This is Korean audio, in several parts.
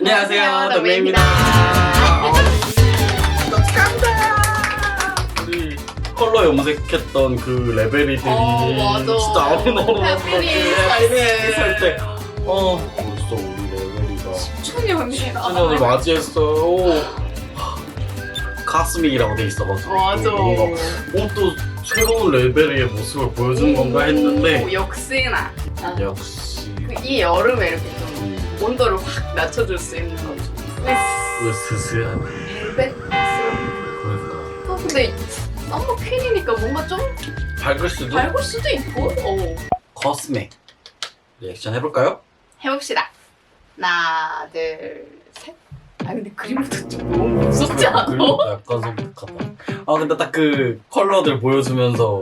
안녕하세요, 덕매입니다. 우리 컬러 염색했던 그 레벨이들이 어, 맞아. 진짜 아무나 해피니 사이즈. 살때 어, 벌써 우리 레벨이가 춘년이다. 10주년을 맞이했어요. 오. 가스믹이라고 돼 있어가지고 맞아. 뭔가 어, 또 새로운 레벨의 모습을 보여준 건가 했는데 오, 역시나. 아, 역시 그이 여름에 이렇게 온도를 확 낮춰줄 수 있는 거. 왜 스스한. 그러니까 어, 근데 썸머 퀸이니까 뭔가 좀 밝을 수도 밝을 수도 있고. 어. 커스믹 리액션 해볼까요? 해봅시다. 하나, 둘, 셋. 아 근데 그림부터 좀 너무 무섭지 않아? 그림 약간 섬뜩하다. 아 근데 딱 그 컬러들 보여주면서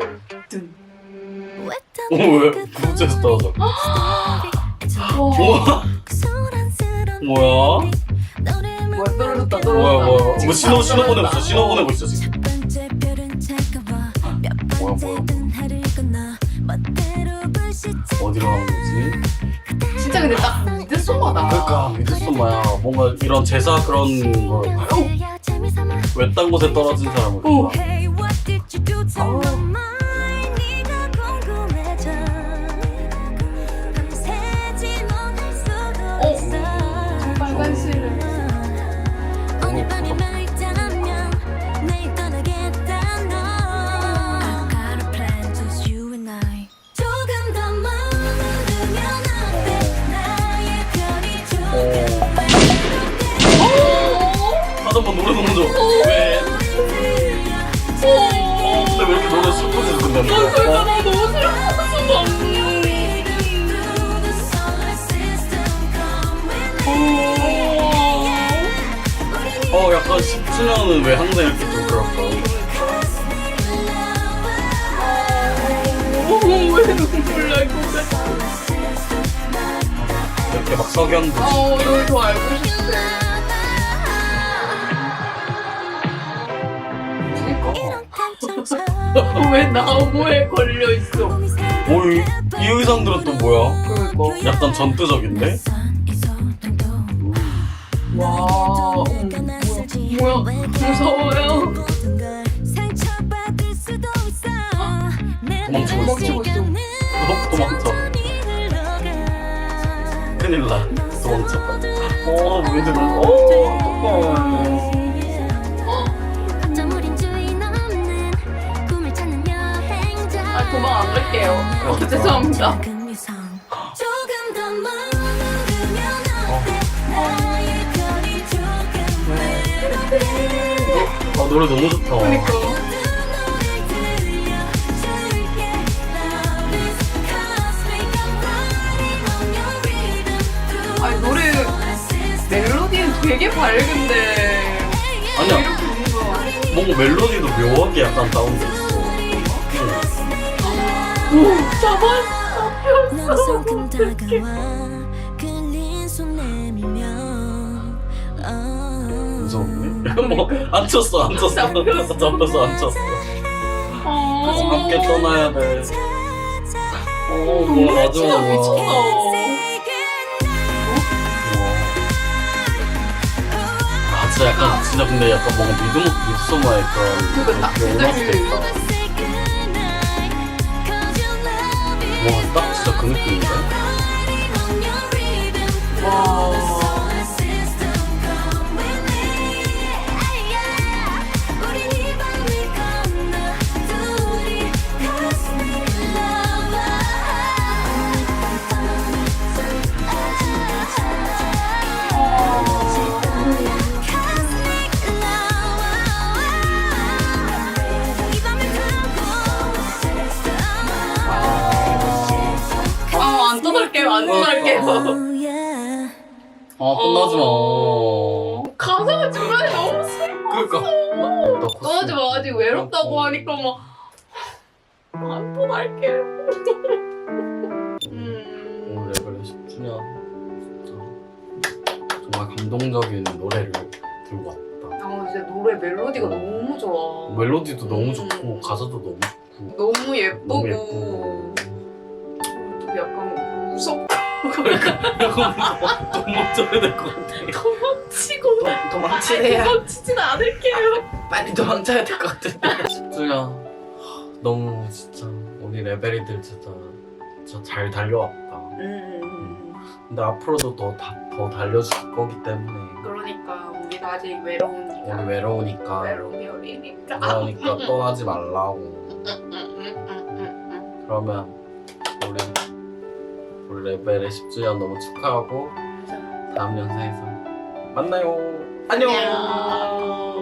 든. 오왜 떨어져? 와. 뭐야? 뭐야 떨어졌다 떨어졌다. 뭐야 뭐 신호 신호. 보내고 있어 신호 보내고 있어 지금. 뭐야 뭐야 어디로 가는 거지? 진짜 근데 딱 미드소마다. 그러니까 미드소마야 뭔가 이런 제사 그런 걸 외딴 곳에 떨어진 사람을 오. 어. 어? 어 약간 10주년은 왜 항상 이렇게 좀 그럴까? 어, 왜 눈물 날것 같아. 이렇게 막 석양도 어, 이걸 더 알고 싶대. 그니까. 왜 나무에 걸려 있어? 오 이 이 의상들은 또 뭐야? 그니까. 약간 전투적인데? 와, 음, 뭐야? 뭐야? 무서워요. 도망치고 있어. 멈추고 있어. 도- 도망쳐. 큰일 나. 도망쳐. 어, 어, 어떡해. 아, 도망 안 갈게요. 어, 죄송합니다. 아, 노래 너무 좋다. 그니까. 아니, 노래 멜로디는 되게 밝은데. 아니야. 이렇게 뭔가. 뭔가 멜로디도 묘하게 약간 다운돼 있어. 오, 잡았어. 너만큼 다가와 무서운데? 뭐, 안 쳤어, 안 쳤어. 잡혀서 안 쳤어. 어. 함께 떠나야 돼. 어, 뭐, 맞아. 진짜 미쳤다. 아, 진짜 약간, 진짜 근데 약간 뭔가 미드, 미드소마의 그런. 그거 딱 음악도 제대로. 있다. 와, 딱 진짜 그 느낌인데? 안 떠날게요. 아, 끝나지 마. 어. 가사가 중간에 너무 슬퍼. 그러니까. 떠나지 마, 아직 외롭다고 하니까 막. 안 떠날게요. 음. 오늘 레벨 10주년. 진짜 정말 감동적인 노래를 들고 왔다. 아, 진짜 노래 멜로디가 너무 좋아. 멜로디도 너무 음. 좋고, 가사도 너무 좋고. 너무 예쁘고. 너무 예쁘고. 또 약간 그러니까 도망쳐야 될 것 같아. 도망치고 도, 도망치래야 도망치진 않을게요. 빨리 도망쳐야 될 것 같은데 집주야 너무 진짜 우리 레벨이들 진짜 진짜 잘 달려왔다. 음. 근데 앞으로도 더, 다, 더 달려줄 거기 때문에 그러니까 우리 아직 외로우니까. 우리 외로우니까 외로운 어리니까. 그러니까 떠나지 말라고. 음, 음, 음, 음, 음. 그러면 우리 우리 레벨의 10주년 너무 축하하고 음. 다음 영상에서 만나요. 안녕. 안녕.